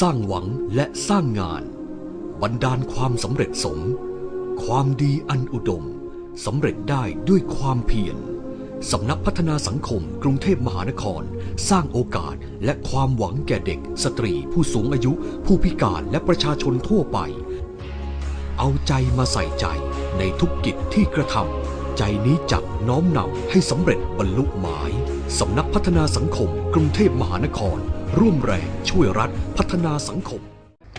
สร้างหวังและสร้างงานบันดาลความสำเร็จสม ความดีอันอุดมสำเร็จได้ด้วยความเพียรสำนักพัฒนาสังคมกรุงเทพมหานคร สร้างโอกาสและความหวังแก่เด็ก สตรีผู้สูงอายุ ผู้พิการและประชาชนทั่วไป เอาใจมาใส่ใจในทุกกิจที่กระทำใจนี้จักน้อมนำให้สำเร็จบรรลุหมายสำนักพัฒนาสังคมกรุงเทพมหานคร ร่วมแรงช่วยรัฐพัฒนาสังคม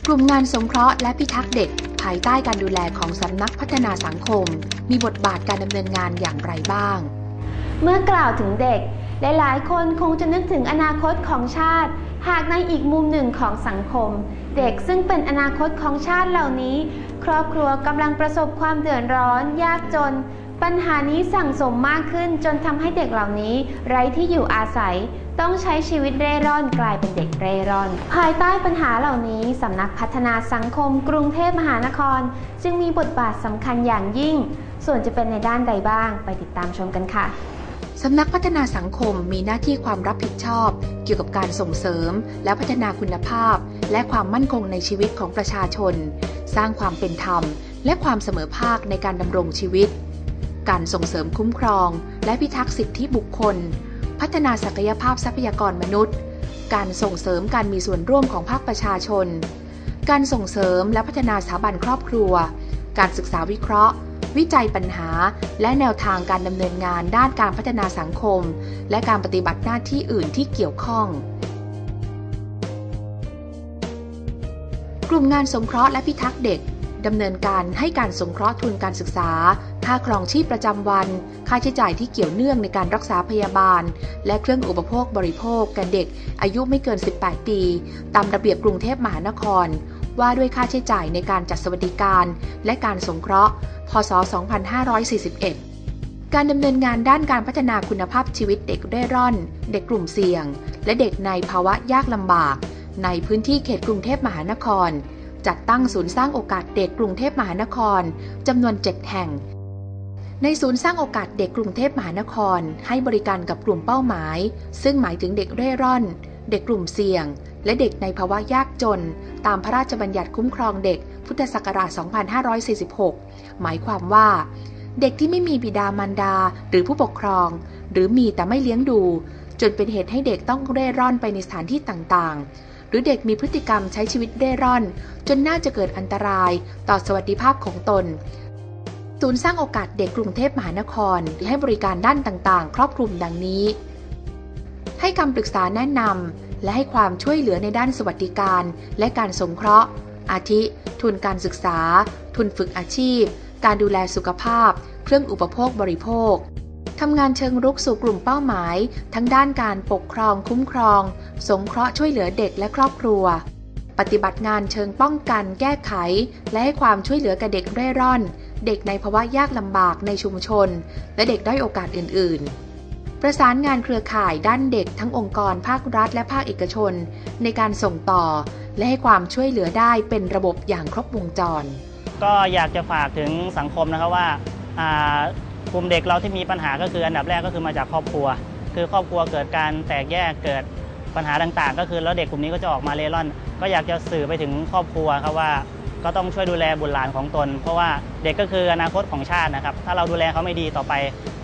กลุ่มงานสงเคราะห์และพิทักษ์เด็ก ภายใต้การดูแลของสำนักพัฒนาสังคม มีบทบาทการดำเนินงานอย่างไรบ้าง เมื่อกล่าวถึงเด็ก หลาย ๆ คนคงจะนึกถึงอนาคตของชาติ หากในอีกมุมหนึ่งของสังคม เด็กซึ่งเป็นอนาคตของชาติเหล่านี้ ครอบครัวกำลังประสบความเดือดร้อน ยากจน ปัญหานี้สั่งสมมากขึ้นจนทำให้เด็กเหล่านี้ ไร้ที่อยู่อาศัย ต้องใช้ชีวิตเร่ร่อนกลายเป็นเด็กเร่ร่อน ภายใต้ปัญหาเหล่านี้สำนักพัฒนาสังคมกรุงเทพมหานคร จึงมีบทบาทสำคัญอย่างยิ่ง ส่วนจะเป็นในด้านใดบ้าง ไปติดตามชมกันค่ะสำนักพัฒนาสังคมมีหน้าที่ความรับผิดชอบ เกี่ยวกับการส่งเสริม และพัฒนาคุณภาพ และความมั่นคงในชีวิตของประชาชน สร้างความเป็นธรรม และความเสมอภาคในการดำรงชีวิต การส่งเสริมคุ้มครอง และพิทักษ์สิทธิบุคคล พัฒนาศักยภาพทรัพยากรมนุษย์ การส่งเสริมการมีส่วนร่วมของภาคประชาชน การส่งเสริมและพัฒนาสถาบันครอบครัว การศึกษาวิเคราะห์ วิจัยปัญหา และแนวทางการดำเนินงานด้านการพัฒนาสังคม และการปฏิบัติหน้าที่อื่นที่เกี่ยวข้องกลุ่มงานสงเคราะห์และพิทักษ์เด็ก ดำเนินการให้การสงเคราะห์ทุนการศึกษา ค่าครองชีพประจำวัน ค่าใช้จ่ายที่เกี่ยวเนื่องในการรักษาพยาบาล และเครื่องอุปโภคบริโภคแก่เด็ก อายุไม่เกิน 18 ปี ตามระเบียบกรุงเทพมหานคร ว่าด้วยค่าใช้จ่ายในการจัดสวัสดิการ และการสงเคราะห์ พศ 2541การดำเนินงานด้านการพัฒนาคุณภาพชีวิตเด็กเร่ร่อน เด็กกลุ่มเสี่ยง และเด็กในภาวะยากลำบาก ในพื้นที่เขตกรุงเทพมหานคร จัดตั้งศูนย์สร้างโอกาสเด็กกรุงเทพมหานครจำนวน 7 แห่ง ในศูนย์สร้างโอกาสเด็กกรุงเทพมหานคร ให้บริการกับกลุ่มเป้าหมาย ซึ่งหมายถึงเด็กเร่ร่อน เด็กกลุ่มเสี่ยง และเด็กในภาวะยากจน ตามพระราชบัญญัติคุ้มครองเด็ก พุทธศักราช 2546 หมายความว่า เด็กที่ไม่มีบิดามารดาหรือผู้ปกครอง หรือมีแต่ไม่เลี้ยงดู จนเป็นเหตุให้เด็กต้องเร่ร่อนไปในสถานที่ต่างๆ หรือเด็กมีพฤติกรรมใช้ชีวิตเร่ร่อน จนน่าจะเกิดอันตรายต่อสวัสดิภาพของตน ศูนย์สร้างโอกาสเด็กกรุงเทพมหานคร ให้บริการด้านต่างๆ ครอบคลุมดังนี้ ให้คำปรึกษาแนะนำและให้ความช่วยเหลือในด้านสวัสดิการและการสงเคราะห์ อาทิ ทุนการศึกษา ทุนฝึกอาชีพ การดูแลสุขภาพ เครื่องอุปโภคบริโภคทำงานเชิงรุกสู่กลุ่มเป้าหมาย ทั้งด้านการปกครองคุ้มครอง สงเคราะห์ช่วยเหลือเด็กและครอบครัว ปฏิบัติงานเชิงป้องกัน แก้ไข และให้ความช่วยเหลือกับเด็กเร่ร่อน เด็กในภาวะยากลำบากในชุมชน และเด็กด้อยโอกาสอื่น ๆ ประสานงานเครือข่ายด้านเด็กทั้งองค์กรภาครัฐและภาคเอกชน ในการส่งต่อ และให้ความช่วยเหลือได้เป็นระบบอย่างครบวงจร ก็อยากจะฝากถึงสังคมนะครับว่ากลุ่มเด็กเราที่มีปัญหาก็คืออันดับแรกก็คือมาจากครอบครัว คือครอบครัวเกิดการแตกแยกเกิดปัญหาต่างๆ ก็คือแล้วเด็กกลุ่มนี้ก็จะออกมาเร่ร่อน ก็อยากจะสื่อไปถึงครอบครัวครับว่า ก็ต้องช่วยดูแลบุตรหลานของตน เพราะว่าเด็กก็คืออนาคตของชาตินะครับ ถ้าเราดูแลเขาไม่ดีต่อไป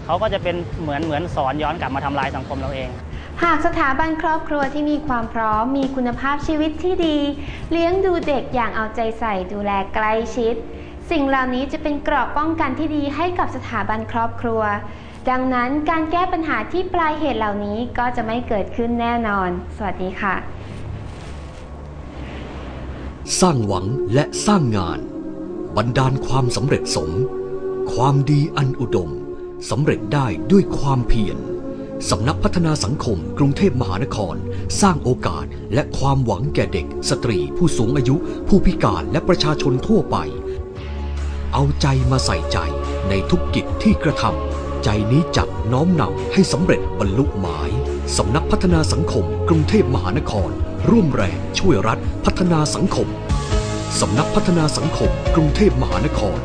เขาก็จะเป็นเหมือนเหมือนสอนย้อนกลับมาทำลายสังคมเราเอง หากสถาบันครอบครัวที่มีความพร้อม มีคุณภาพชีวิตที่ดี เลี้ยงดูเด็กอย่างเอาใจใส่ดูแลใกล้ชิด สิ่งเหล่านี้จะเป็นเกราะป้องกันที่ดีให้กับสถาบันครอบครัว ดังนั้นการแก้ปัญหาที่ปลายเหตุเหล่านี้ก็จะไม่เกิดขึ้นแน่นอน สวัสดีค่ะ สร้างหวังและสร้างงาน บันดาลความสำเร็จสม ความดีอันอุดมสำเร็จได้ด้วยความเพียรสำนักพัฒนาสังคมกรุงเทพมหานคร สร้างโอกาสและความหวังแก่เด็ก สตรีผู้สูงอายุ ผู้พิการและประชาชนทั่วไป เอาใจมาใส่ใจในทุกกิจที่กระทำใจนี้จักน้อมนำให้สำเร็จบรรลุหมายสำนักพัฒนาสังคมกรุงเทพมหานคร ร่วมแรงช่วยรัฐ ฒนาสังคม สำนักพัฒนาสังคม กรุงเทพมหานคร